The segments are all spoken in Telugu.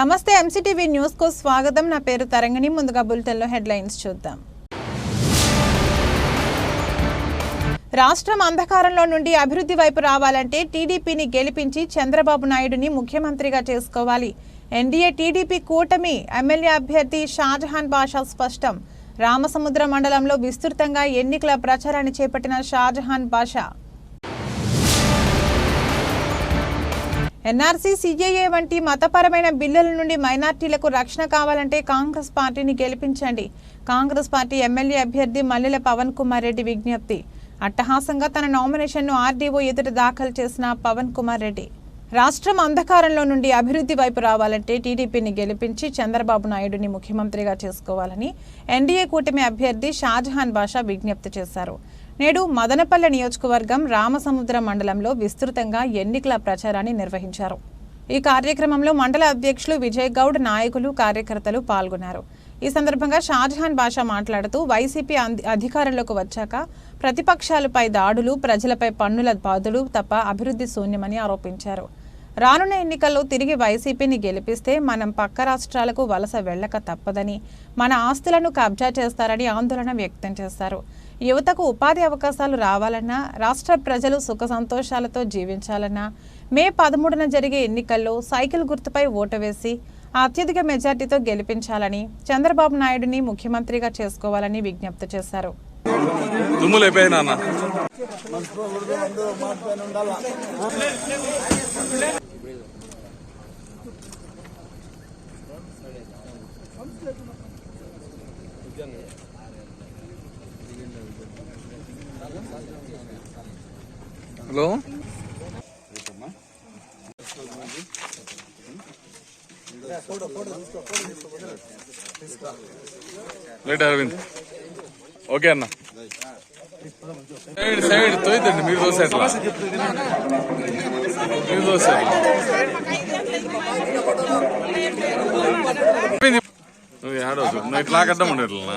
నమస్తే ఎంసీటీవీ న్యూస్కు స్వాగతం. నా పేరు తరంగిణి. ముందుగా బులెటిన్లో హెడ్లైన్స్ చూద్దాం. రాష్ట్రం అంధకారంలో నుండి అభివృద్ధి వైపు రావాలంటే టీడీపీని గెలిపించి చంద్రబాబు నాయుడుని ముఖ్యమంత్రిగా చేసుకోవాలి. ఎన్డీఏ టీడీపీ కూటమి ఎమ్మెల్యే అభ్యర్థి షాజహాన్ బాషా స్పష్టం. రామసముద్ర మండలంలో విస్తృతంగా ఎన్నికల ప్రచారాన్ని చేపట్టిన షాజహాన్ బాషా ఎన్ఆర్సీ సీఏఏ వంటి మతపరమైన బిల్లుల నుండి మైనార్టీలకు రక్షణ కావాలంటే కాంగ్రెస్ పార్టీని గెలిపించండి. కాంగ్రెస్ పార్టీ ఎమ్మెల్యే అభ్యర్థి మల్లెల పవన్ కుమార్ రెడ్డి విజ్ఞప్తి. అట్టహాసంగా తన నామినేషన్ను ఆర్డీఓ ఎదుట దాఖలు చేసిన పవన్ కుమార్ రెడ్డి. రాష్ట్రం అంధకారంలో నుండి అభివృద్ధి వైపు రావాలంటే టీడీపీని గెలిపించి చంద్రబాబు నాయుడుని ముఖ్యమంత్రిగా చేసుకోవాలని ఎన్డీఏ కూటమి అభ్యర్థి షాజహాన్ బాషా విజ్ఞప్తి చేశారు. నేడు మదనపల్లె నియోజకవర్గం రామసముద్ర మండలంలో విస్తృతంగా ఎన్నికల ప్రచారాన్ని నిర్వహించారు. ఈ కార్యక్రమంలో మండల అధ్యక్షులు విజయ్ గౌడ్ నాయకులు కార్యకర్తలు పాల్గొన్నారు. ఈ సందర్భంగా షాజహాన్ బాషా మాట్లాడుతూ వైసీపీ అంది- అధికారంలోకి వచ్చాక ప్రతిపక్షాలపై దాడులు ప్రజలపై పన్నుల బాధలు తప్ప అభివృద్ధి శూన్యమని ఆరోపించారు. రానున్న ఎన్నికల్లో తిరిగి వైసీపీని గెలిపిస్తే మనం పక్క రాష్ట్రాలకు వలస వెళ్ళక తప్పదని మన ఆస్తులను కబ్జా చేస్తారని ఆందోళన వ్యక్తం చేశారు. యువతకు ఉపాధి అవకాశాలు రావాలన్నా రాష్ట్ర ప్రజలు సుఖ సంతోషాలతో జీవించాలన్నా మే పదమూడున జరిగే ఎన్నికల్లో సైకిల్ గుర్తుపై ఓటు వేసి అత్యధిక మెజార్టీతో గెలిపించాలని చంద్రబాబు నాయుడిని ముఖ్యమంత్రిగా చేసుకోవాలని విజ్ఞప్తి చేశారు. Hello late Arvind. ఓకే అన్న. సైడ్ సైడ్ తోయితండి మీరు దోశ మీరు దోశ నువ్వు ఆడవచ్చు నువ్వు ఇట్లా కట్టమండి ఇట్లా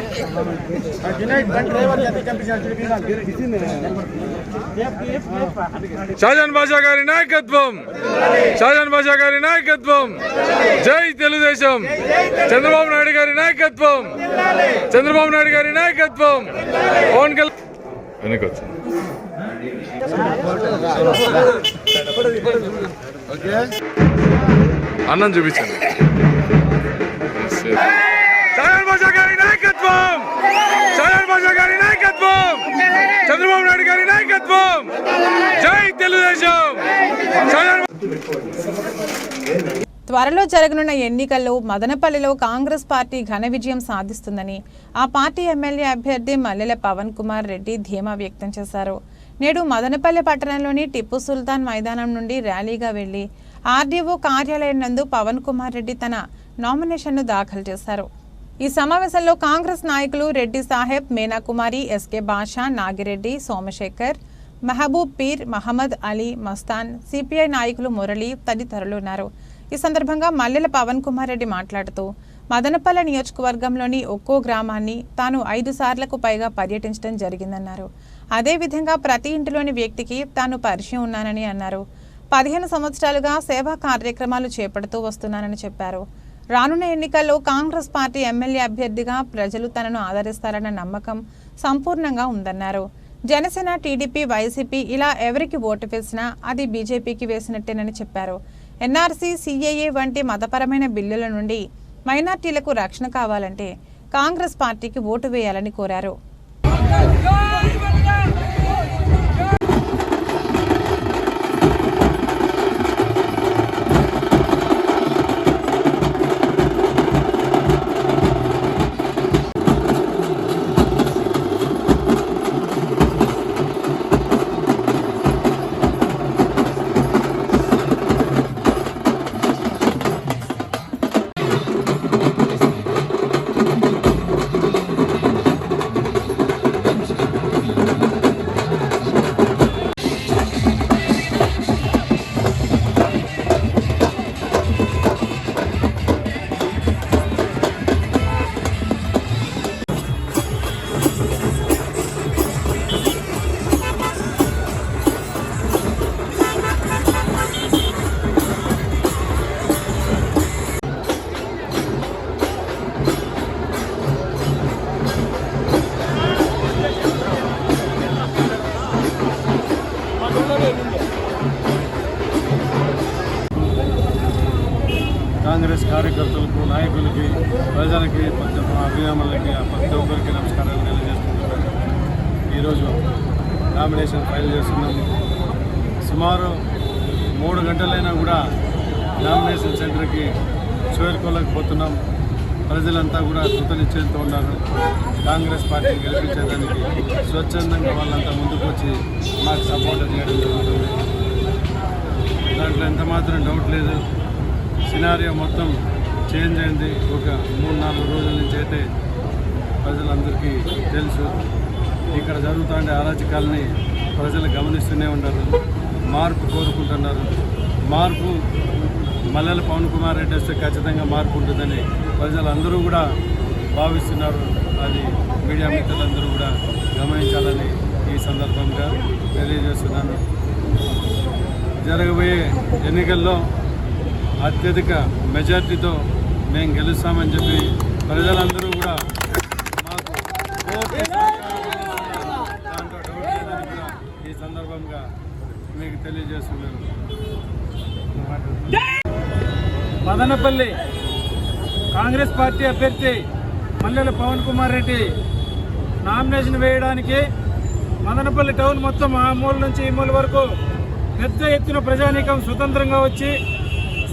షాజాన్ బాషా గారి నాయకత్వం. షాజాన్ బాషా గారి నాయకత్వం. జై తెలుగుదేశం. చంద్రబాబు నాయుడు గారి నాయకత్వం. చంద్రబాబు నాయుడు గారి నాయకత్వం. పవన్ కళ్యాణ్ వెనకొచ్చు. అన్నం చూపించండి. త్వరలో జరగనున్న ఎన్నికల్లో మదనపల్లిలో కాంగ్రెస్ పార్టీ ఘన విజయం సాధిస్తుందని ఆ పార్టీ ఎమ్మెల్యే అభ్యర్థి మల్లెల పవన్ కుమార్ రెడ్డి ధీమా వ్యక్తం చేశారు. నేడు మదనపల్లి పట్టణంలోని టిప్పు సుల్తాన్ మైదానం నుండి ర్యాలీగా వెళ్ళి ఆర్డీఓ కార్యాలయం నందు పవన్ కుమార్ రెడ్డి తన నామినేషన్ను దాఖలు చేశారు. ఈ సమావేశంలో కాంగ్రెస్ నాయకులు రెడ్డి సాహెబ్ మీనాకుమారి ఎస్కే బాషా నాగిరెడ్డి సోమశేఖర్ మహబూబ్ పీర్ మహమ్మద్ అలీ మస్తాన్ సిపిఐ నాయకులు మురళి తదితరులు ఉన్నారు. ఈ సందర్భంగా మల్లెల పవన్ కుమార్ రెడ్డి మాట్లాడుతూ మదనపల్లె నియోజకవర్గంలోని ఒక్కో గ్రామాన్ని తాను ఐదు సార్లకు పైగా పర్యటించడం జరిగిందన్నారు. అదేవిధంగా ప్రతి ఇంటిలోని వ్యక్తికి తాను పరిచయం ఉన్నానని అన్నారు. పదిహేను సంవత్సరాలుగా సేవా కార్యక్రమాలు చేపడుతూ వస్తున్నానని చెప్పారు. రానున్న ఎన్నికల్లో కాంగ్రెస్ పార్టీ ఎమ్మెల్యే అభ్యర్థిగా ప్రజలు తనను ఆదరిస్తారన్న నమ్మకం సంపూర్ణంగా ఉందన్నారు. జనసేన టీడీపీ వైసీపీ ఇలా ఎవరికి ఓటు వేసినా అది బీజేపీకి వేసినట్టేనని చెప్పారు. ఎన్ఆర్సీ సీఏఏ వంటి మతపరమైన బిల్లుల నుండి మైనార్టీలకు రక్షణ కావాలంటే కాంగ్రెస్ పార్టీకి ఓటు వేయాలని కోరారు. ప్రజలకి ప్రతి ఒక్క అభిమానులకి ప్రతి ఒక్కరికి నమస్కారాలు తెలియజేస్తున్నాను ఈరోజు నామినేషన్ ఫైల్ చేస్తున్నాం సుమారు మూడు గంటలైనా కూడా నామినేషన్ సెంటర్కి చేరుకోలేకపోతున్నాం. ప్రజలంతా కూడా కృతనిశ్చయంతో ఉన్నారు. కాంగ్రెస్ పార్టీని గెలిపించేదానికి స్వచ్ఛందంగా వాళ్ళంతా ముందుకు వచ్చి మాకు సపోర్ట్ చేయడం జరుగుతుంది. దాంట్లో ఎంత మాత్రం డౌట్ లేదు. సినారియో మొత్తం చేంజ్ అయింది. ఒక మూడు నాలుగు రోజుల నుంచి అయితే ప్రజలందరికీ తెలుసు. ఇక్కడ జరుగుతుండే అరాచకాలని ప్రజలు గమనిస్తూనే ఉన్నారు. మార్పు కోరుకుంటున్నారు. మార్పు మల్లెల పవన్ కుమార్ రెడ్డి వస్తే ఖచ్చితంగా మార్పు ఉంటుందని ప్రజలందరూ కూడా భావిస్తున్నారు. అది మీడియా మిత్రులందరూ కూడా గమనించాలని ఈ సందర్భంగా తెలియజేస్తున్నాను. జరగబోయే ఎన్నికల్లో అత్యధిక మెజార్టీతో మేము గెలుస్తామని చెప్పి ప్రజలందరూ కూడా మాకు దాంట్లో డౌట్ లేదని కూడా ఈ సందర్భంగా మీకు తెలియజేస్తున్నాను మదనపల్లి కాంగ్రెస్ పార్టీ అభ్యర్థి మల్లెల పవన్ కుమార్ రెడ్డి నామినేషన్ వేయడానికి మదనపల్లి టౌన్ మొత్తం ఆ మూల నుంచి ఈ మూల వరకు పెద్ద ఎత్తున ప్రజానీకం స్వతంత్రంగా వచ్చి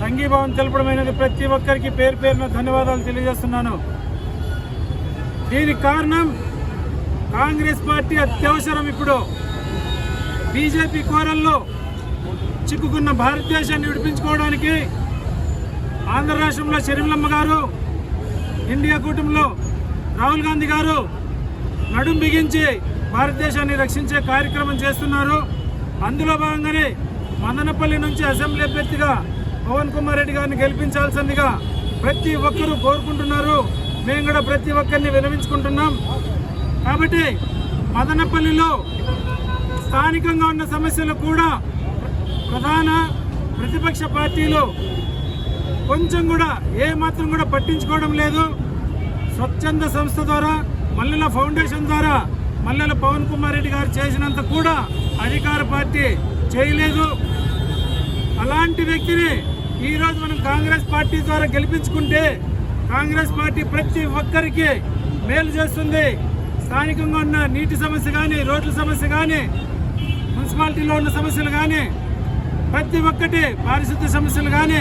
సంఘీభావం తెలపడమైనది ప్రతి ఒక్కరికి పేరు పేరున ధన్యవాదాలు తెలియజేస్తున్నాను. దీనికి కారణం కాంగ్రెస్ పార్టీ అత్యవసరం ఇప్పుడు. బీజేపీ కోరల్లో చిక్కుకున్న భారతదేశాన్ని విడిపించుకోవడానికి ఆంధ్ర రాష్ట్రంలో షర్మిలమ్మ గారు ఇండియా కూటమిలో రాహుల్ గాంధీ గారు నడుం బిగించి భారతదేశాన్ని రక్షించే కార్యక్రమం చేస్తున్నారు. అందులో భాగంగానే మదనపల్లి నుంచి అసెంబ్లీ అభ్యర్థిగా పవన్ కుమార్ రెడ్డి గారిని గెలిపించాల్సిందిగా ప్రతి ఒక్కరూ కోరుకుంటున్నారు. మేము కూడా ప్రతి ఒక్కరిని వినవించుకుంటున్నాం. కాబట్టి మదనపల్లిలో స్థానికంగా ఉన్న సమస్యలు కూడా ప్రధాన ప్రతిపక్ష పార్టీలు కొంచెం కూడా ఏ మాత్రం కూడా పట్టించుకోవడం లేదు. స్వచ్ఛంద సంస్థ ద్వారా మల్లెల ఫౌండేషన్ ద్వారా మల్లెల పవన్ కుమార్ రెడ్డి గారు చేసినంత కూడా అధికార పార్టీ చేయలేదు. అలాంటి వ్యక్తిని ఈరోజు మనం కాంగ్రెస్ పార్టీ ద్వారా గెలిపించుకుంటే కాంగ్రెస్ పార్టీ ప్రతి ఒక్కరికి మేలు చేస్తుంది. స్థానికంగా ఉన్న నీటి సమస్య కానీ రోడ్ల సమస్య కానీ మున్సిపాలిటీలో ఉన్న సమస్యలు కానీ ప్రతి ఒక్కటి పారిశుద్ధ్య సమస్యలు కానీ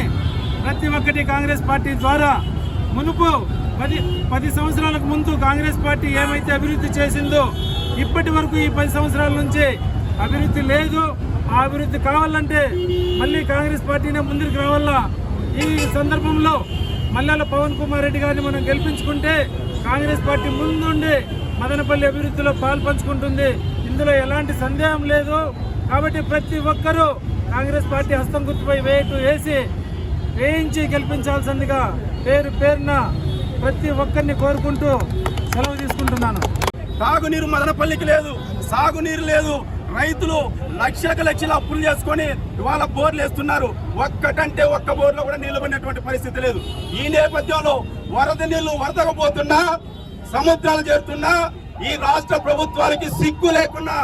ప్రతి ఒక్కటి కాంగ్రెస్ పార్టీ ద్వారా మునుపు పది పది సంవత్సరాలకు ముందు కాంగ్రెస్ పార్టీ ఏమైతే అభివృద్ధి చేసిందో ఇప్పటి వరకు ఈ పది సంవత్సరాల నుంచి అభివృద్ధి లేదు. ఆ అభివృద్ధి కావాలంటే మళ్ళీ కాంగ్రెస్ పార్టీనే ముందుకు రావాలా? ఈ సందర్భంలో మల్లెల పవన్ కుమార్ రెడ్డి గారిని మనం గెలిపించుకుంటే కాంగ్రెస్ పార్టీ ముందుండి మదనపల్లి అభివృద్ధిలో పాల్పంచుకుంటుంది. ఇందులో ఎలాంటి సందేహం లేదు కాబట్టి ప్రతి ఒక్కరూ కాంగ్రెస్ పార్టీ హస్తం గుర్తుపై వేయటు వేసి వేయించి గెలిపించాల్సిందిగా పేరు పేరున ప్రతి ఒక్కరిని కోరుకుంటూ సెలవు తీసుకుంటున్నాను. తాగునీరు మదనపల్లికి లేదు సాగునీరు లేదు. రైతులు లక్షలకు లక్షలు అప్పులు చేసుకొని ఇవాళ బోర్లు వేస్తున్నారు. ఒక్కటంటే ఒక్క బోర్లో కూడా నిలబడినటువంటి పడినటువంటి పరిస్థితి లేదు. ఈ నేపథ్యంలో వరద నీళ్ళు వరదకపోతున్నా సముద్రాలు చేరుతున్నా ఈ రాష్ట్ర ప్రభుత్వాలకి సిగ్గు లేకుండా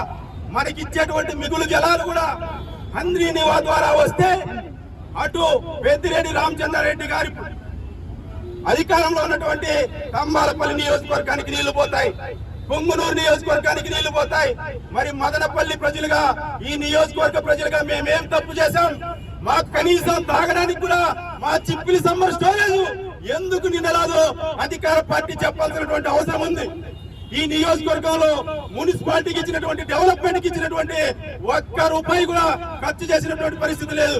మనకి ఇచ్చేటువంటి మిగులు జలాలు కూడా హంద్రీ నివా ద్వారా వస్తే అటు పెద్దిరెడ్డి రామచంద్రారెడ్డి గారి అధికారంలో ఉన్నటువంటి కంబాలపల్లి నియోజకవర్గానికి నీళ్ళు పోతాయి. పొంగునూరు నియోజకవర్గానికి నీళ్ళు పోతాయి. మరి మదనపల్లి ప్రజలుగా ఈ నియోజకవర్గ ప్రజలుగా మేమేం తప్పు చేశాం? మాకు కనీసం తాగడానికి కూడా మా చిప్పిలి సమ్మర్ స్టోరేజ్ ఎందుకు నిన్నరాదు అధికార పార్టీ చెప్పాల్సినటువంటి అవసరం ఉంది. ఈ నియోజకవర్గంలో మున్సిపాలిటీకి ఇచ్చినటువంటి డెవలప్మెంట్కి ఇచ్చినటువంటి ఒక్క రూపాయి కూడా ఖర్చు చేసినటువంటి పరిస్థితి లేదు.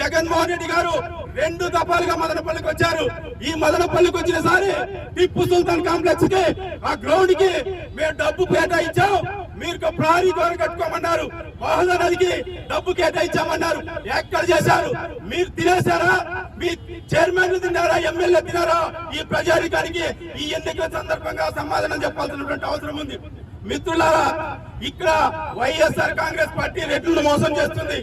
జగన్మోహన్ రెడ్డి గారు రెండు దఫాలుగా మదనపల్లికి వచ్చారు. ఈ మదనపల్లికి వచ్చిన సారి టిప్పు సుల్తాన్ కాంప్లెక్స్కి ఆ గ్రౌండ్కి మేము డబ్బు ఇచ్చాం మీరు ఒక ప్రహరీ గోడ కట్టుకోమన్నారు మహోదయ నదికి డబ్బు కేటాయించామన్నారు. ఎక్కడ చేశారు? మీరు తినేశారా? మీ చైర్మన్ తిన్నారా? ఎమ్మెల్యే తినారా ఈ ప్రజానికానికి ఈ ఎన్నికల సందర్భంగా సమాధానం చెప్పాల్సినటువంటి అవసరం ఉంది. మిత్రులారా ఇక్కడ వైఎస్ఆర్ కాంగ్రెస్ పార్టీ రెడ్లను మోసం చేస్తుంది.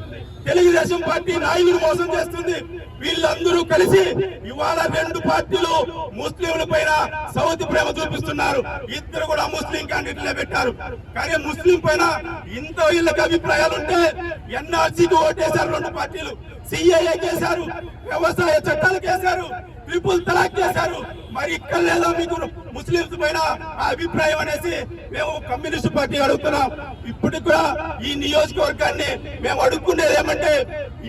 తెలుగుదేశం పార్టీ నాయకులు మోసం చేస్తుంది. వీళ్ళందరూ కలిసి ఇవాళ రెండు పార్టీలు ముస్లింల పైన సౌతి ప్రేమ చూపిస్తున్నారు. ఇద్దరు కూడా ముస్లిం క్యాండిడేట్లే పెట్టారు. కానీ ముస్లిం పైన ఇంత వీళ్ళకి అభిప్రాయాలు ఉంటే ఎన్ఆర్సీకి ఓటేశారు రెండు పార్టీలు. సిఏఏ కేసారు వ్యవసాయ చట్టాలు కేసారు ట్రిపుల్ తలాక్ చేశారు మరి ఇక్కడ లేదా మీకు ముస్లింస్ పైన అభిప్రాయం అనేసి మేము కమ్యూనిస్ట్ పార్టీ అడుగుతున్నాం. ఇప్పటికి కూడా ఈ నియోజకవర్గాన్ని మేము అడుగుకునేది ఏమంటే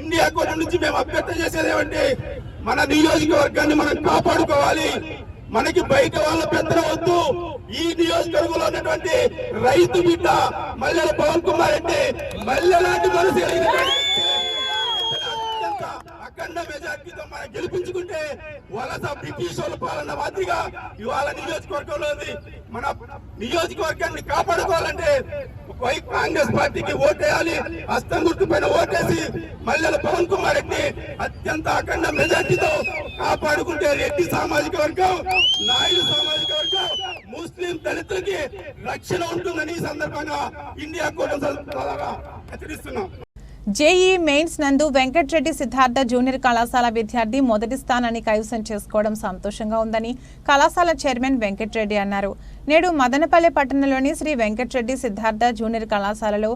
ఇండియా కోట నుంచి మేము అభ్యర్థన చేసేది ఏమంటే మన నియోజకవర్గాన్ని మనం కాపాడుకోవాలి. మనకి బయట వాళ్ళ పెద్దన వద్దు. ఈ నియోజకవర్గంలో ఉన్నటువంటి రైతు బిడ్డ మల్లెల పవన్ కుమార్ అంటే మల్లె లాంటి మనసు అఖండ మెజార్టీతో మనం గెలిపించుకుంటే వలస బ్రిటిష్ వాళ్ళ పాలన మాదిరిగా ఇవాళ నియోజకవర్గంలో ఉంది. మన నియోజకవర్గాన్ని కాపాడుకోవాలంటే వై కాంగ్రెస్ పార్టీకి ఓటేయాలి హస్తం గుర్తు పైన ఓటేసి మల్లెల పవన్ కుమార్ రెడ్డి అత్యంత అఖండ మెజార్టీతో కాపాడుకుంటే రెడ్డి సామాజిక వర్గం నాయుడు సామాజిక వర్గం ముస్లిం దళితులకి రక్షణ ఉంటుందని ఈ సందర్భంగా ఇండియా కూడా హెచ్చరిస్తున్నాం. జేఈ మెయిన్స్ నందు వెంకట్రెడ్డి సిద్ధార్థ జూనియర్ కళాశాల విద్యార్థి మొదటి స్థానాన్ని కైవసం చేసుకోవడం సంతోషంగా ఉందని కళాశాల చైర్మన్ వెంకట్రెడ్డి అన్నారు. నేడు మదనపల్లె పట్టణంలోని శ్రీ వెంకట్రెడ్డి సిద్ధార్థ జూనియర్ కళాశాలలో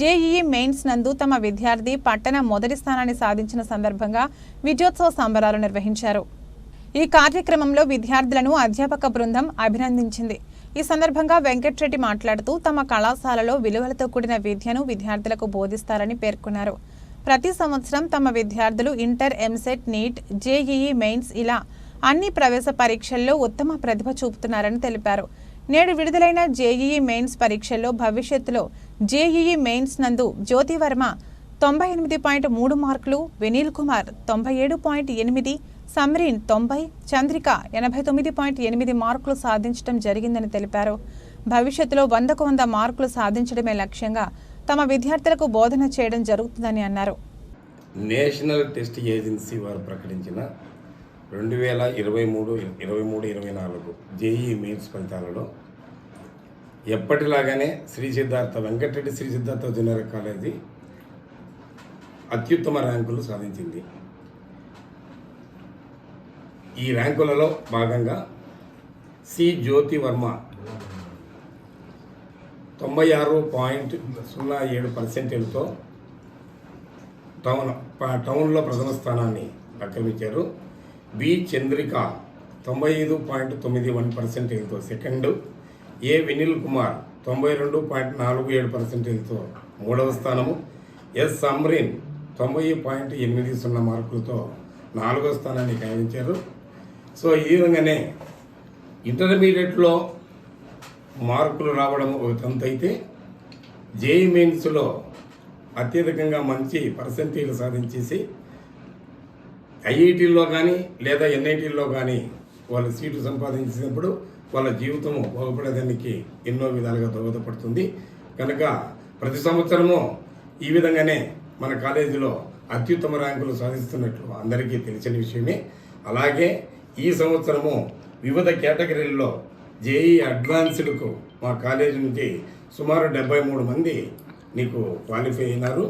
జేఈ మెయిన్స్ నందు తమ విద్యార్థి పట్టణ మొదటి స్థానాన్ని సాధించిన సందర్భంగా విజయోత్సవ సంబరాలు నిర్వహించారు. ఈ కార్యక్రమంలో విద్యార్థులను అధ్యాపక బృందం అభినందించింది. ఈ సందర్భంగా వెంకట్రెడ్డి మాట్లాడుతూ తమ కళాశాలలో విలువలతో కూడిన విద్యను విద్యార్థులకు బోధిస్తారని పేర్కొన్నారు. ప్రతి సంవత్సరం తమ విద్యార్థులు inter EAMCET NEET JEE mains ఇలా అన్ని ప్రవేశ పరీక్షల్లో ఉత్తమ ప్రతిభ చూపుతున్నారని తెలిపారు. నేడు విడుదలైన జేఈఈ మెయిన్స్ పరీక్షల్లో భవిష్యత్తులో జేఈఈ మెయిన్స్ నందు జ్యోతి వర్మ తొంభై ఎనిమిది పాయింట్ మూడు మార్కులు వినీల్ కుమార్ తొంభై ఏడు పాయింట్ ఎనిమిది సమ్రీన్ తొంభై చంద్రిక ఎనభై తొమ్మిది పాయింట్ ఎనిమిది మార్కులు సాధించడం జరిగిందని తెలిపారు. భవిష్యత్తులో వందకు వంద మార్కులు సాధించడమే లక్ష్యంగా తమ విద్యార్థులకు బోధన చేయడం జరుగుతుందని అన్నారు. నేషనల్ టెస్ట్ ఏజెన్సీ వారు ప్రకటించిన రెండు వేల ఇరవై మూడు ఇరవై మూడు ఇరవై నాలుగు జేఈ మెయిన్స్ ఫలితాలలో ఎప్పటిలాగానే శ్రీ సిద్ధార్థ వెంకటరెడ్డి శ్రీ సిద్ధార్థ జూనియర్ కాలేజీ అత్యుత్తమ ర్యాంకులు సాధించింది. ఈ ర్యాంకులలో భాగంగా సి. జ్యోతి వర్మ తొంభై ఆరు పాయింట్ సున్నా ఏడు పర్సెంటేజ్తో టౌన్ టౌన్లో ప్రథమ స్థానాన్ని ఆక్రమించారు బి. చంద్రిక తొంభై ఐదు పాయింట్ తొమ్మిది వన్ పర్సెంటేజ్తో సెకండ్. ఏ. వినిల్ కుమార్ తొంభై రెండు పాయింట్ నాలుగు ఏడు పర్సెంటేజ్తో మూడవ స్థానము. ఎస్. సమ్రీన్ తొంభై పాయింట్ ఎనిమిది సున్నా మార్కులతో నాలుగవ స్థానాన్ని కైవరించారు సో ఈ విధంగానే ఇంటర్మీడియట్లో మార్కులు రావడం ఒక తంతు అయితే జేఈ మెయిన్స్లో అత్యధికంగా మంచి పర్సంటేజ్ సాధించేసి ఐఐటీల్లో కానీ లేదా ఎన్ఐటీల్లో కానీ వాళ్ళు సీటు సంపాదించినప్పుడు వాళ్ళ జీవితం బాగుపడేదానికి ఎన్నో విధాలుగా దోహదపడుతుంది. కనుక ప్రతి సంవత్సరము ఈ విధంగానే మన కాలేజీలో అత్యుత్తమ ర్యాంకులు సాధిస్తున్నట్లు అందరికీ తెలిసిన విషయమే. అలాగే ఈ సంవత్సరము వివిధ కేటగిరీల్లో జేఈ అడ్వాన్స్డ్కు మా కాలేజీ నుంచి సుమారు డెబ్బై మూడు మంది నీకు క్వాలిఫై అయినారు.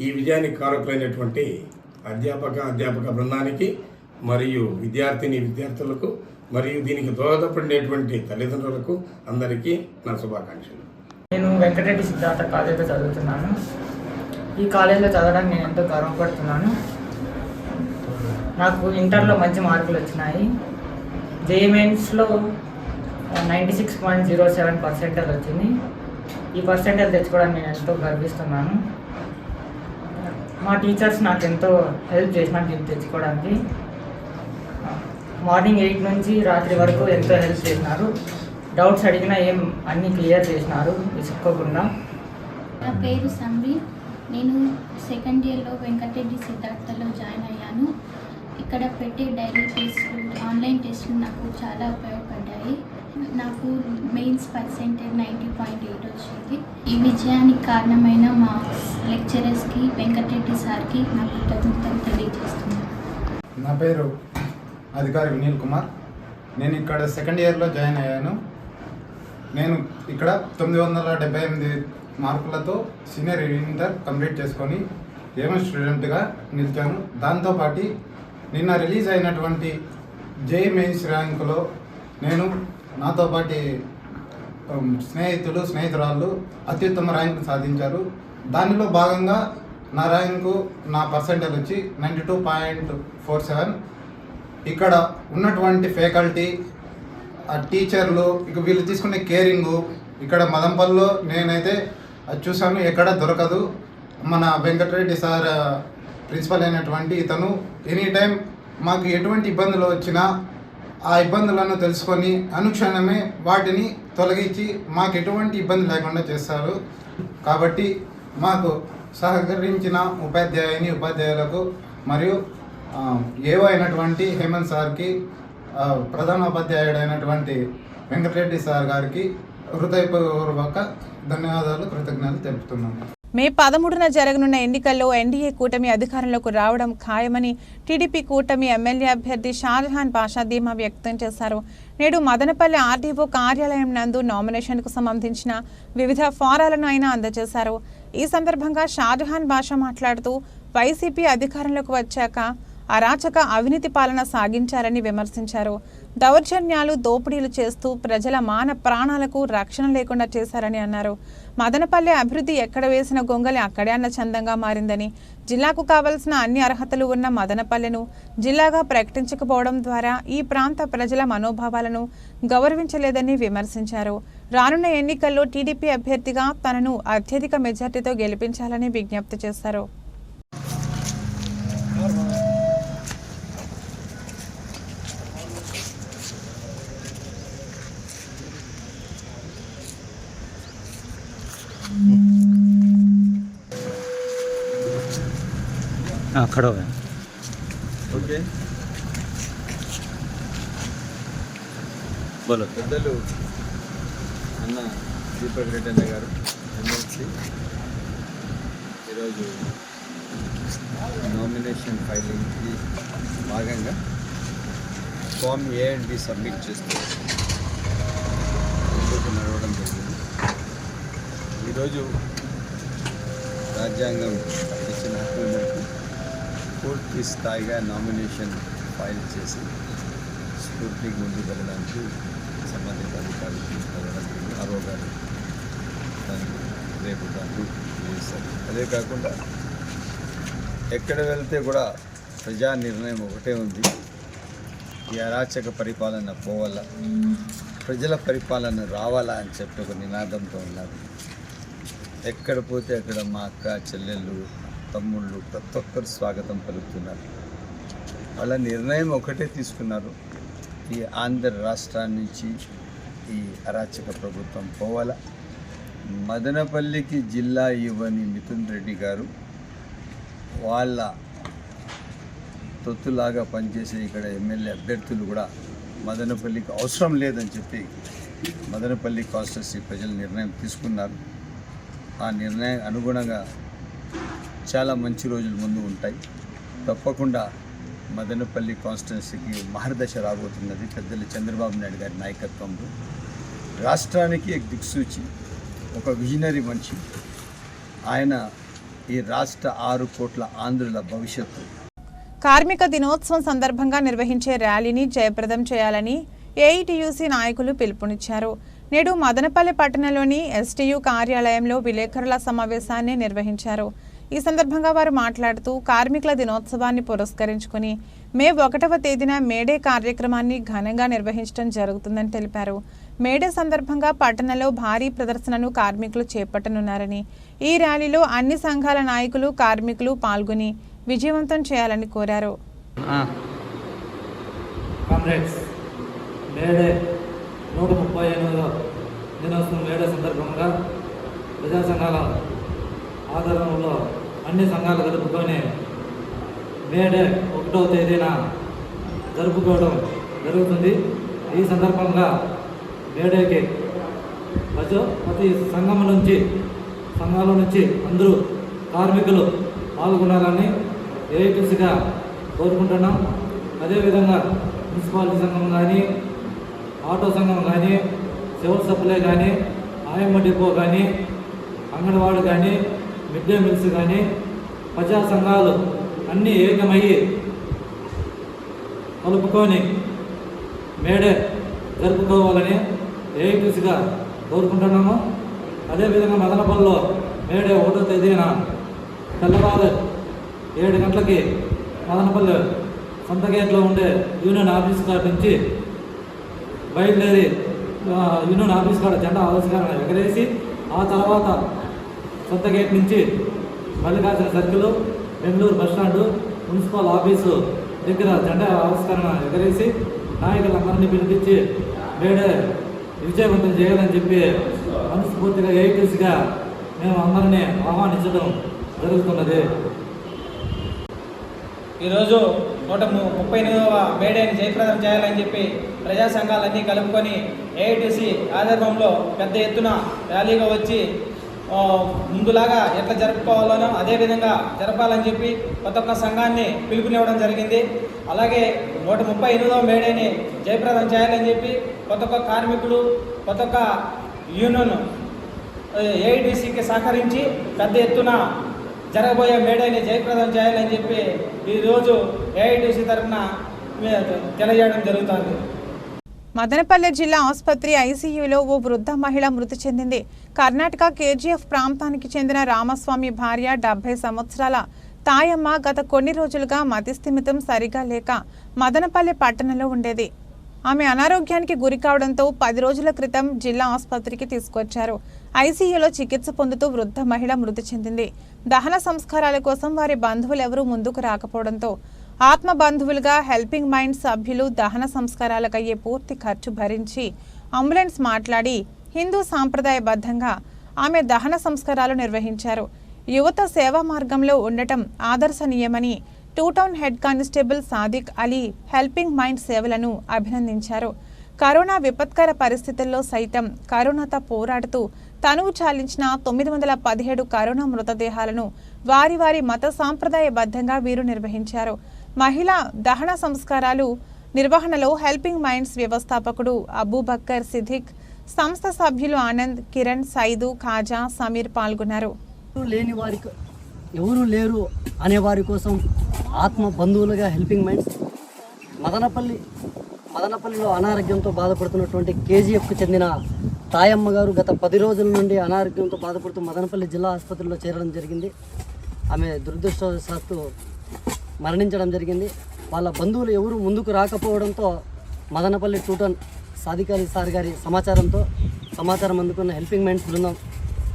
ఈ విజయానికి కారకులైనటువంటి అధ్యాపక అధ్యాపక బృందానికి మరియు విద్యార్థిని విద్యార్థులకు మరియు దీనికి దోహదపడినటువంటి తల్లిదండ్రులకు అందరికీ నా శుభాకాంక్షలు. నేను వెంకటరెడ్డి సిద్ధార్థ కాలేజీలో చదువుతున్నాను. ఈ కాలేజీలో చదవడానికి నేను ఎంతో గర్వపడుతున్నాను. నాకు ఇంటర్లో మంచి మార్కులు వచ్చినాయి. జేఈమెన్స్లో ninety six point zero seven percentage వచ్చింది. ఈ పర్సెంటేజ్ తెచ్చుకోవడానికి నేను ఎంతో గర్విస్తున్నాను. మా టీచర్స్ నాకు ఎంతో హెల్ప్ చేసినారు దీన్ని తెచ్చుకోవడానికి. మార్నింగ్ ఎయిట్ నుంచి రాత్రి వరకు ఎంతో హెల్ప్ చేసినారు. డౌట్స్ అడిగినా ఏం అన్నీ క్లియర్ చేసినారు. విసుక్కోకుండా. నా పేరు సంబీ నేను సెకండ్ ఇయర్లో వెంకటరెడ్డి సిద్ధార్థలో జాయిన్ అయ్యాను. ఇక్కడ పెట్టే డైలీ టెస్ట్లు ఆన్లైన్ టెస్ట్లు నాకు చాలా ఉపయోగపడ్డాయి. నాకు mains percentage ninety point eight వచ్చింది. ఈ విజయానికి కారణమైన మా లెక్చరర్స్కి వెంకటరెడ్డి సార్కి నా కృతజ్ఞతలు తెలియజేస్తున్నాను. నా పేరు అధికారి వినీల్ కుమార్. నేను ఇక్కడ సెకండ్ ఇయర్లో జాయిన్ అయ్యాను. నేను ఇక్కడ తొమ్మిది వందల డెబ్బై ఎనిమిది మార్కులతో సీనియర్ ఇంటర్ కంప్లీట్ చేసుకొని ఏమో స్టూడెంట్గా నిలిచాను. దాంతోపాటు నిన్న రిలీజ్ అయినటువంటి జై మెయిన్స్ ర్యాంకులో నేను నాతో పాటి స్నేహితులు స్నేహితురాళ్ళు అత్యుత్తమ ర్యాంకు సాధించారు. దానిలో భాగంగా నా ర్యాంకు నా పర్సెంటేజ్ వచ్చి ninety two point four seven. ఇక్కడ ఉన్నటువంటి ఫ్యాకల్టీ ఆ టీచర్లు ఇక వీళ్ళు తీసుకునే కేరింగు ఇక్కడ మదంపల్లిలో నేనైతే అది చూశాను ఎక్కడ దొరకదు. మన వెంకటరెడ్డి సార్ ప్రిన్సిపల్ అయినటువంటి ఇతను ఎనీ టైం మాకు ఎటువంటి ఇబ్బందులు వచ్చినా ఆ ఇబ్బందులను తెలుసుకొని అనుక్షణమే వాటిని తొలగించి మాకు ఎటువంటి ఇబ్బంది లేకుండా చేస్తారు. కాబట్టి మాకు సహకరించిన ఉపాధ్యాయుని ఉపాధ్యాయులకు మరియు ఏవో అయినటువంటి హేమంత్ సార్కి ప్రధాన ఉపాధ్యాయుడైనటువంటి వెంకటరెడ్డి సార్ గారికి హృదయపూర్వక ధన్యవాదాలు కృతజ్ఞతలు తెలుపుతున్నాను. మే పదమూడున జరగనున్న ఎన్నికల్లో ఎన్డీఏ కూటమి అధికారంలోకి రావడం ఖాయమని టీడీపీ కూటమి ఎమ్మెల్యే అభ్యర్థి షాజహాన్ పాషా ధీమా వ్యక్తం చేశారు. నేడు మదనపల్లి ఆర్డీఓ కార్యాలయం నందు నామినేషన్కు సంబంధించిన వివిధ ఫారాలను ఆయన అందజేశారు. ఈ సందర్భంగా షాజహాన్ బాషా మాట్లాడుతూ వైసీపీ అధికారంలోకి వచ్చాక అరాచక అవినీతి పాలన సాగించారని విమర్శించారు. దౌర్జన్యాలు దోపిడీలు చేస్తూ ప్రజల మాన ప్రాణాలకు రక్షణ లేకుండా చేశారని అన్నారు. మదనపల్లె అభివృద్ధి ఎక్కడ వేసిన గొంగలి అక్కడే అన్న చందంగా మారిందని జిల్లాకు కావలసిన అన్ని అర్హతలు ఉన్న మదనపల్లెను జిల్లాగా ప్రకటించకపోవడం ద్వారా ఈ ప్రాంత ప్రజల మనోభావాలను గౌరవించలేదని విమర్శించారు. రానున్న ఎన్నికల్లో టీడీపీ అభ్యర్థిగా తనను అత్యధిక మెజార్టీతో గెలిపించాలని విజ్ఞప్తి చేశారు. खड़ा हुआ ఓకే बोलो పెద్దలు అన్న దీపక్ రెడ్డి అన్న గారు ఎమ్మెల్సీ ఈరోజు నామినేషన్ ఫైలింగ్కి భాగంగా form A and B submit చేస్తూ ముందుకు నడవడం జరిగింది ఈరోజు రాజ్యాంగం ఇచ్చిన హక్కుల మేరకు పూర్తి స్థాయిగా నామినేషన్ ఫైల్ చేసి స్ఫూర్తికి ముందుకు వెళ్ళడానికి సంబంధిత అధికారులు తీసుకెళ్ళడం ఆరో గారు దానికి రేపు దాన్ని చేస్తారు. అదే కాకుండా ఎక్కడ వెళ్తే కూడా ప్రజా నిర్ణయం ఒకటే ఉంది. ఈ అరాచక పరిపాలన పోవాలా? ప్రజల పరిపాలన రావాలా అని చెప్పి ఒక నినాదంతో ఉన్నారు. ఎక్కడ పోతే అక్కడ మా అక్క చెల్లెళ్ళు తమ్ముళ్ళు ప్రతి ఒక్కరు స్వాగతం పలుకుతున్నారు. వాళ్ళ నిర్ణయం ఒకటే తీసుకున్నారు. ఈ ఆంధ్ర రాష్ట్రాన్ని నుంచి ఈ అరాచక ప్రభుత్వం పోవాలా? మదనపల్లికి జిల్లా ఇవ్వని మిథున్ రెడ్డి గారు వాళ్ళ తొత్తులాగా పనిచేసే ఇక్కడ ఎమ్మెల్యే అభ్యర్థులు కూడా మదనపల్లికి అవసరం లేదని చెప్పి మదనపల్లి కాన్స్టిట్యూన్సీ ప్రజలు నిర్ణయం తీసుకున్నారు. ఆ నిర్ణయం అనుగుణంగా చాలా మంచి రోజులు ముందు ఉంటాయి. తప్పకుండా మదనపల్లి కాన్స్టిట్యున్సీకి మహర్దశ రాబోతున్నది పెద్దలు చంద్రబాబు నాయుడు గారి నాయకత్వంలో. రాష్ట్రానికి ఒక దిక్సూచి ఒక విజనరీ మనిషి. ఆయన ఈ రాష్ట్ర ఆరు కోట్ల ఆంధ్రుల భవిష్యత్తు. కార్మిక దినోత్సవం సందర్భంగా నిర్వహించే ర్యాలీని జయప్రదం చేయాలని ఏఐటియుసి నాయకులు పిలుపునిచ్చారు. నేడు మదనపల్లి పట్టణంలోని ఎస్టీయు కార్యాలయంలో విలేకరుల సమావేశాన్ని నిర్వహించారు. ఈ సందర్భంగా వారు మాట్లాడుతూ కార్మికుల దినోత్సవాన్ని పురస్కరించుకుని మే ఒకటవ తేదీన మేడే కార్యక్రమాన్ని ఘనంగా నిర్వహించడం జరుగుతుందని తెలిపారు. మేడే సందర్భంగా పట్టణంలో భారీ ప్రదర్శనను కార్మికులు చేపట్టనున్నారని ఈ ర్యాలీలో అన్ని సంఘాల నాయకులు కార్మికులు పాల్గొని విజయవంతం చేయాలని కోరారు. కామ్రేడ్స్ మేడే నూట ముప్పై ఎనిమిదో దినోత్సవం మేడే సందర్భంగా ప్రజా సంఘాల ఆధారంలో అన్ని సంఘాలు కలుపుకొని మేడే ఒకటో తేదీన జరుపుకోవడం జరుగుతుంది. ఈ సందర్భంగా మేడేకి ప్రజ ప్రతి సంఘం నుంచి సంఘాల నుంచి అందరూ కార్మికులు పాల్గొనాలని ఏఐటీసీగా కోరుకుంటున్నాం. అదేవిధంగా మున్సిపాలిటీ సంఘం కానీ ఆటో సంఘం కానీ సివిల్ సప్లై కానీ ఆయమ్మ డిపో కానీ అంగన్వాడీ కానీ మిడ్ డే మీల్స్ కానీ ప్రజా సంఘాలు అన్నీ ఏకమయ్యి కలుపుకొని మేడే జరుపుకోవాలని ఏఐటీసీగా కోరుకుంటున్నాము. అదేవిధంగా మదనపల్లిలో మేడే ఒకటో తేదీన తెల్లవారు ఏడు గంటలకి మదనపల్లి సొంత గేట్లో ఉండే యూనియన్ ఆఫీస్ కాడ నుంచి బయలుదేరి యూనియన్ ఆఫీస్ కాడ జెండా ఆవిష్కరణ ఎగరేసి ఆ తర్వాత సొంత గేట్ నుంచి Mallikarjuna circle Bengaluru bus stand municipal office దగ్గర జెండా ఆవిష్కరణ ఎగరేసి నాయకులందరినీ పిలిపించి వేడే విజయవంతం చేయాలని చెప్పి మనస్ఫూర్తిగా ఎయిటీస్గా మేము అందరినీ ఆహ్వానించడం జరుగుతున్నది. ఈరోజు నూట ముప్పై ఎనిమిదవ మేడేని జయప్రదం చేయాలని చెప్పి ప్రజా సంఘాలన్నీ కలుపుకొని ఏఐటీసీ ఆధ్వర్యంలో పెద్ద ఎత్తున ర్యాలీగా వచ్చి ముందులాగా ఎట్లా జరుపుకోవాలనో అదేవిధంగా జరపాలని చెప్పి కొత్త ఒక్క సంఘాన్ని పిలుపునివ్వడం జరిగింది. అలాగే నూట ముప్పై ఎనిమిదవ మేడేని జయప్రదం చేయాలని చెప్పి కొత్త ఒక్క కార్మికులు కొత్త ఒక్క యూనియన్ ఏఐడిసికి సహకరించి పెద్ద ఎత్తున జరగబోయే మేడేని జయప్రదం చేయాలని చెప్పి ఈరోజు ఏఐడిసి తరఫున తెలియజేయడం జరుగుతుంది. మదనపల్లె జిల్లా ఆసుపత్రి ఐసీయూలో ఓ వృద్ధ మహిళ మృతి చెందింది. కర్ణాటక కేజీఎఫ్ ప్రాంతానికి చెందిన రామస్వామి భార్య డెబ్బై సంవత్సరాల తాయమ్మ గత కొన్ని రోజులుగా మతిస్థిమితం సరిగా లేక మదనపల్లె పట్టణంలో ఉండేది. ఆమె అనారోగ్యానికి గురి కావడంతో పది రోజుల క్రితం జిల్లా ఆసుపత్రికి తీసుకొచ్చారు. ఐసీయూలో చికిత్స పొందుతూ వృద్ధ మహిళ మృతి చెందింది. దహన సంస్కారాల కోసం వారి బంధువులెవరూ ముందుకు రాకపోవడంతో ఆత్మ బంధువులుగా హెల్పింగ్ మైండ్ సభ్యులు దహన సంస్కారాలకయ్యే పూర్తి ఖర్చు భరించి అంబులెన్స్ మాట్లాడి హిందూ సాంప్రదాయబద్ధంగా ఆమె దహన సంస్కారాలు నిర్వహించారు. యువత సేవా మార్గంలో ఉండటం ఆదర్శనీయమని two town head constable Sadiq Ali helping mind సేవలను అభినందించారు. కరోనా విపత్కర పరిస్థితుల్లో సైతం కరోనాతో పోరాడుతూ తనువు చాలించిన తొమ్మిది వందల పదిహేడు కరోనా మృతదేహాలను వారి వారి మత సాంప్రదాయబద్ధంగా వీరు నిర్వహించారు. మహిళా దహన సంస్కారాలు నిర్వహణలో హెల్పింగ్ మైండ్స్ వ్యవస్థాపకుడు అబూబక్కర్ సిద్దిక్ సంస్థ సభ్యులు ఆనంద్ కిరణ్ సైదు ఖాజా సమీర్ పాల్గొన్నారు. లేని వారికి ఎవరు లేరు అనే వారి కోసం ఆత్మ బంధువులుగా హెల్పింగ్ మైండ్స్ మదనపల్లి మదనపల్లిలో అనారోగ్యంతో బాధపడుతున్నటువంటి కేజీఎఫ్కు చెందిన తాయమ్మ గారు గత పది రోజుల నుండి అనారోగ్యంతో బాధపడుతూ మదనపల్లి జిల్లా ఆసుపత్రిలో చేరడం జరిగింది. ఆమె దురదృష్టవశాత్తు మరణించడం జరిగింది. వాళ్ళ బంధువులు ఎవరు ముందుకు రాకపోవడంతో మదనపల్లి టూటన్ సాధికారి సార్ గారి సమాచారంతో సమాచారం అందుకున్న హెల్పింగ్ మైండ్స్ బృందం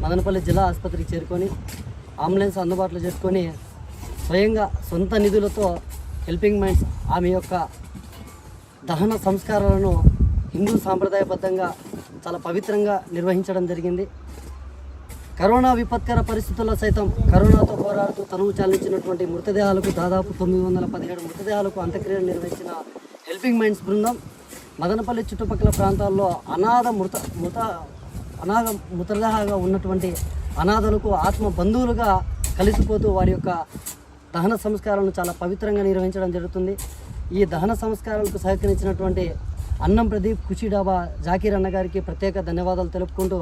మదనపల్లి జిల్లా ఆసుపత్రికి చేరుకొని అంబులెన్స్ అందుబాటులో చేసుకొని స్వయంగా సొంత నిధులతో హెల్పింగ్ మైండ్స్ ఆమె యొక్క దహన సంస్కారాలను హిందూ సాంప్రదాయబద్ధంగా చాలా పవిత్రంగా నిర్వహించడం జరిగింది. కరోనా విపత్కర పరిస్థితుల్లో సైతం కరోనాతో పోరాడుతూ తనువు చాలించినటువంటి మృతదేహాలకు దాదాపు తొమ్మిది వందల పదిహేడు మృతదేహాలకు అంత్యక్రియలు నిర్వహించిన హెల్పింగ్ మైండ్స్ బృందం మదనపల్లి చుట్టుపక్కల ప్రాంతాల్లో అనాథ మృత మృత అనాథ మృతదేహాగా ఉన్నటువంటి అనాథలకు ఆత్మ బంధువులుగా కలిసిపోతూ వారి యొక్క దహన సంస్కారాలను చాలా పవిత్రంగా నిర్వహించడం జరుగుతుంది. ఈ దహన సంస్కారాలకు సహకరించినటువంటి అన్నం ప్రదీప్ కుషి డాబా జాకీర్ అన్న గారికి ప్రత్యేక ధన్యవాదాలు తెలుపుకుంటూ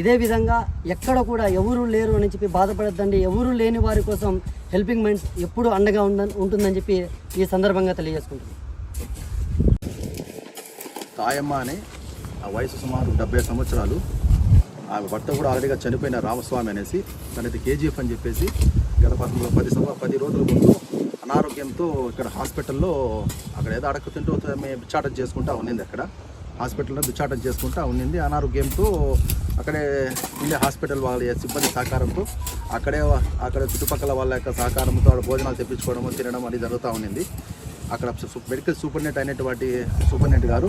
ఇదే విధంగా ఎక్కడ కూడా ఎవరు లేరు అని చెప్పి బాధపడద్దండి. ఎవరు లేని వారి కోసం హెల్పింగ్ మైండ్స్ ఎప్పుడూ అండగా ఉందని ఉంటుందని చెప్పి ఈ సందర్భంగా తెలియజేసుకుంటుంది తాయమ్మ అని ఆ వయసు సుమారు డెబ్బై సంవత్సరాలు. ఆమె భర్త కూడా ఆల్రెడీగా చనిపోయిన రామస్వామి అనేసి తనది కేజీఎఫ్ అని చెప్పేసి గత పదమూడు పది పది రోజుల ముందు అనారోగ్యంతో ఇక్కడ హాస్పిటల్లో అక్కడ ఏదో అడక్కుతుంటూ మేము బిచ్చాటం చేసుకుంటా ఉన్నింది అక్కడ. హాస్పిటల్లో బిచ్చాటం చేసుకుంటా ఉన్నింది. అనారోగ్యంతో అక్కడే ఇండియా హాస్పిటల్ వాళ్ళ సిబ్బంది సహకారంతో అక్కడే అక్కడ చుట్టుపక్కల వాళ్ళ యొక్క సహకారంతో ఆడ భోజనాలు తెప్పించుకోవడం తినడం అది జరుగుతూ ఉండింది. అక్కడ మెడికల్ సూపరింటెండెంట్ అయినటువంటి సూపరింటెండెంట్ గారు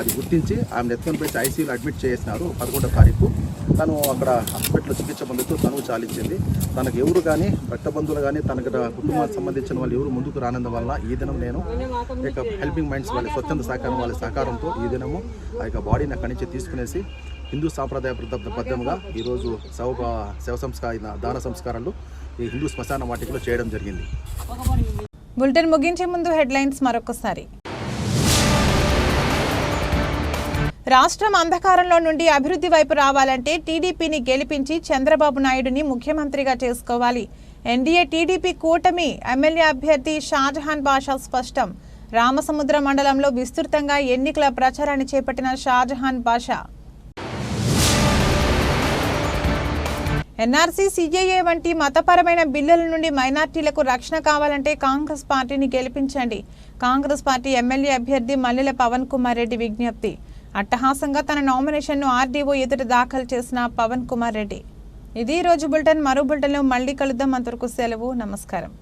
అది గుర్తించి ఆమెను ఎత్తుకొని పోయి ఐసీయూలో అడ్మిట్ చేసినారు పదకొండో తారీఖు. తను అక్కడ హాస్పిటల్లో చికిత్స పొందుతూ తను చాలించింది. తనకు ఎవరు కానీ రక్త బంధువులు కానీ తనకు కుటుంబానికి సంబంధించిన వాళ్ళు ఎవరు ముందుకు రానందు వల్ల ఈ దినం నేను ఈ యొక్క హెల్పింగ్ మైండ్స్ వాళ్ళ స్వచ్ఛంద సహకారం వాళ్ళ సహకారంతో ఈ దినము ఆ యొక్క బాడీని అక్కడి నుంచి తీసుకునేసి హిందూ సాంప్రదాయ బద్ధంగా ఈరోజు శవ శవ సంస్కార దాన సంస్కారాలు ఈ హిందూ శ్మశాన వాటికలో చేయడం జరిగింది. బులెటిన్ ముగించే ముందు హెడ్లైన్స్ మరొకసారి రాష్ట్రం అంధకారంలో నుండి అభివృద్ధి వైపు రావాలంటే టీడీపీని గెలిపించి చంద్రబాబు నాయుడుని ముఖ్యమంత్రిగా చేసుకోవాలి. ఎన్డీఏ టీడీపీ కూటమి ఎమ్మెల్యే అభ్యర్థి షాజహాన్ బాషా స్పష్టం. రామసముద్ర మండలంలో విస్తృతంగా ఎన్నికల ప్రచారాన్ని చేపట్టిన షాజహాన్ బాషా ఎన్ఆర్సీ సీఏఏ వంటి మతపరమైన బిల్లుల నుండి మైనార్టీలకు రక్షణ కావాలంటే కాంగ్రెస్ పార్టీని గెలిపించండి. కాంగ్రెస్ పార్టీ ఎమ్మెల్యే అభ్యర్థి మల్లెల పవన్ కుమార్ రెడ్డి విజ్ఞప్తి. అట్టహాసంగా తన నామినేషన్ను ఆర్డీఓ ఎదుట దాఖలు చేసిన పవన్ కుమార్ రెడ్డి. ఇది రోజు బులెటిన్ మరో బులెటిన్లో మళ్ళీ కలుద్దాం. అంతవరకు సెలవు. నమస్కారం.